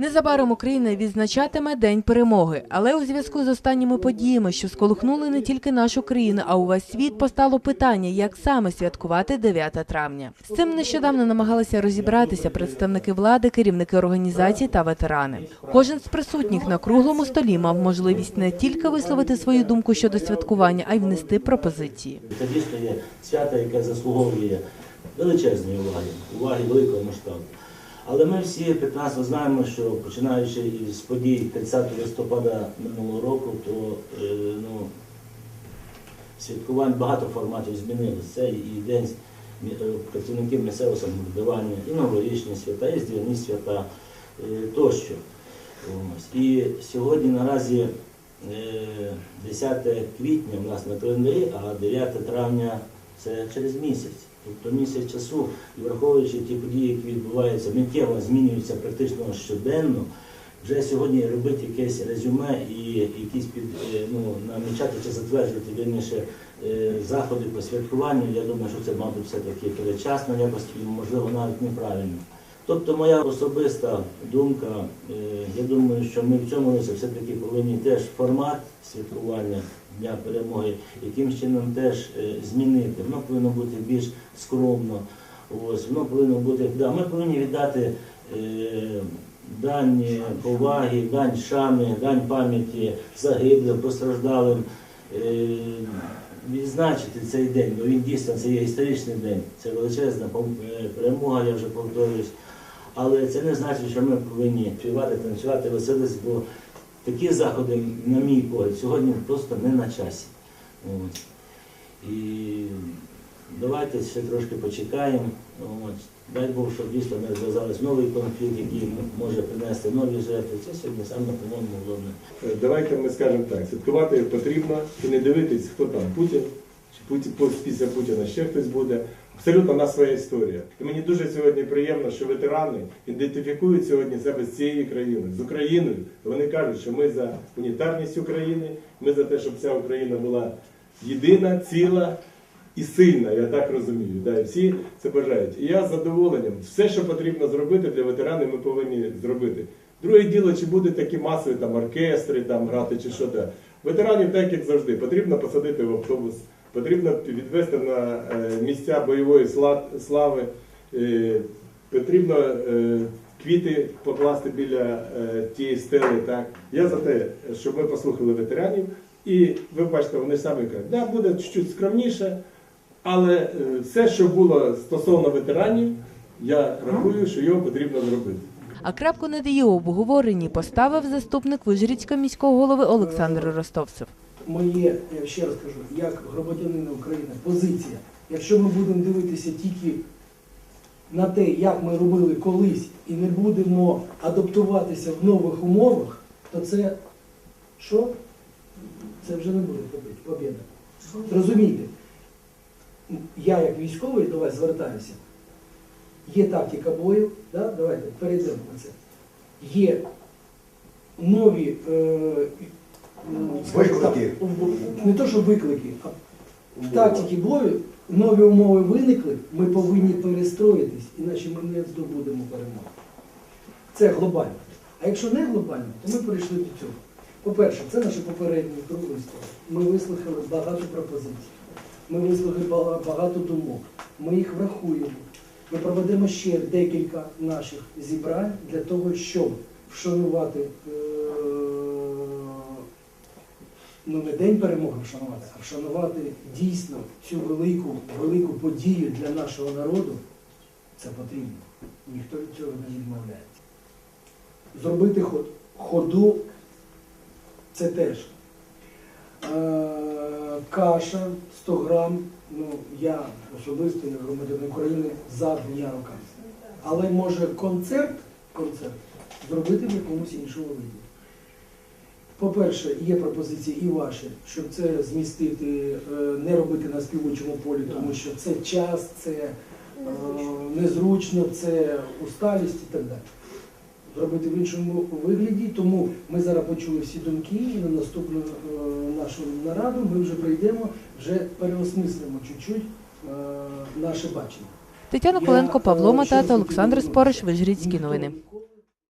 Незабаром Україна відзначатиме День перемоги, але у зв'язку з останніми подіями, що сколихнули не тільки нашу країну, а увесь світ, постало питання, як саме святкувати 9 травня. З цим нещодавно намагалися розібратися представники влади, керівники організацій та ветерани. Кожен з присутніх на круглому столі мав можливість не тільки висловити свою думку щодо святкування, а й внести пропозиції. Це дійсно є свято, яке заслуговує величезної уваги, уваги великого масштабу. Але ми всі прекрасно знаємо, що починаючи із подій 30 листопада минулого року, то е, ну, святкувань багато форматів змінилося. Це і день е, працівників місцевого самоврядування, і новорічні свята, і здвірні свята е, тощо. І сьогодні наразі е, 10 квітня у нас на календарі, а 9 травня це через місяць. Тобто місяць часу, і враховуючи ті події, які відбуваються, миттєво змінюються практично щоденно. Вже сьогодні робити якесь резюме і якісь під е, ну, намічати чи затверджувати вірніше е, заходи по святкуванню, я думаю, що це, мабуть, все-таки передчасно, якось можливо навіть неправильно. Тобто моя особиста думка, е, я думаю, що ми в цьому році все-таки повинні теж формат святкування Дня перемоги якимсь чином теж е, змінити. Воно повинно бути більш скромно. Ось, воно повинно бути, да, ми повинні віддати е, дань поваги, дань шани, дань пам'яті загиблим, постраждалим. Відзначити цей день, бо він дійсно це є історичний день, це величезна перемога, я вже повторююсь. Але це не значить, що ми повинні співати, танцювати, веселитися, бо такі заходи, на мій погляд, сьогодні просто не на часі. От. І давайте ще трошки почекаємо. От. Дай Бог, щоб дійсно не зв'язались новий конфлікт, який може принести нові жертви. Це сьогодні саме, по-моєму, головне. Е, Давайте ми скажемо так, святкувати потрібно і не дивитись, хто там Путін, чи після Путіна ще хтось буде. Абсолютно на своя історія. І мені дуже сьогодні приємно, що ветерани ідентифікують сьогодні себе з цією країною, з Україною. Вони кажуть, що ми за унітарність України, ми за те, щоб вся Україна була єдина, ціла і сильна, я так розумію. Да, всі це бажають. І я з задоволенням, все, що потрібно зробити для ветеранів, ми повинні зробити. Друге діло, чи будуть такі масові там оркестри, там грати чи що то. Ветеранів, так як завжди, потрібно посадити в автобус, потрібно відвести на е, місця бойової слави, е, потрібно е, квіти покласти біля тієї стели. Так. Я за те, щоб ми послухали ветеранів. І ви бачите, вони самі кажуть, да, буде чуть скромніше, але все, що було стосовно ветеранів, я рахую, що його потрібно зробити. А крапку над її обговоренні поставив заступник Вижгородського міського голови Олександр Ростовцев. Моє, я ще раз кажу, як громадянина України, позиція. Якщо ми будемо дивитися тільки на те, як ми робили колись, і не будемо адаптуватися в нових умовах, то це що? Це вже не буде побід- побєда. Розумієте, я як військовий до вас звертаюся. Є тактика бою, да? давайте перейдемо на це. Є нові е, Виклики. не то, що виклики, а в тактиці бою нові умови виникли, ми повинні перестроїтись, іначе ми не здобудемо перемогу. Це глобально. А якщо не глобально, то ми перейшли до цього. По-перше, це наше попереднє круглиство. Ми вислухали багато пропозицій. Ми вислухали багато думок. Ми їх врахуємо. Ми проведемо ще декілька наших зібрань для того, щоб вшанувати е, ну не день перемоги вшанувати, а вшанувати дійсно цю велику, велику подію для нашого народу. Це потрібно. Ніхто від цього не відмовляється. Зробити ход, ходу це теж. Е, каша 100 грам, ну я особисто, як громадянин України, за двома руками. Але може концерт, концерт зробити в якомусь іншому виді. По-перше, є пропозиції і ваші, щоб це змістити, е, не робити на співочому полі, тому що це час, це е, незручно, це усталість і так далі. Зробити в іншому вигляді, тому ми зараз почули всі думки і на наступну е, нашу нараду ми вже прийдемо, вже переосмислимо чуть-чуть наше бачення. Тетяна Коленко, Павло Матата, Олександр Спориш, Вижгородські новини.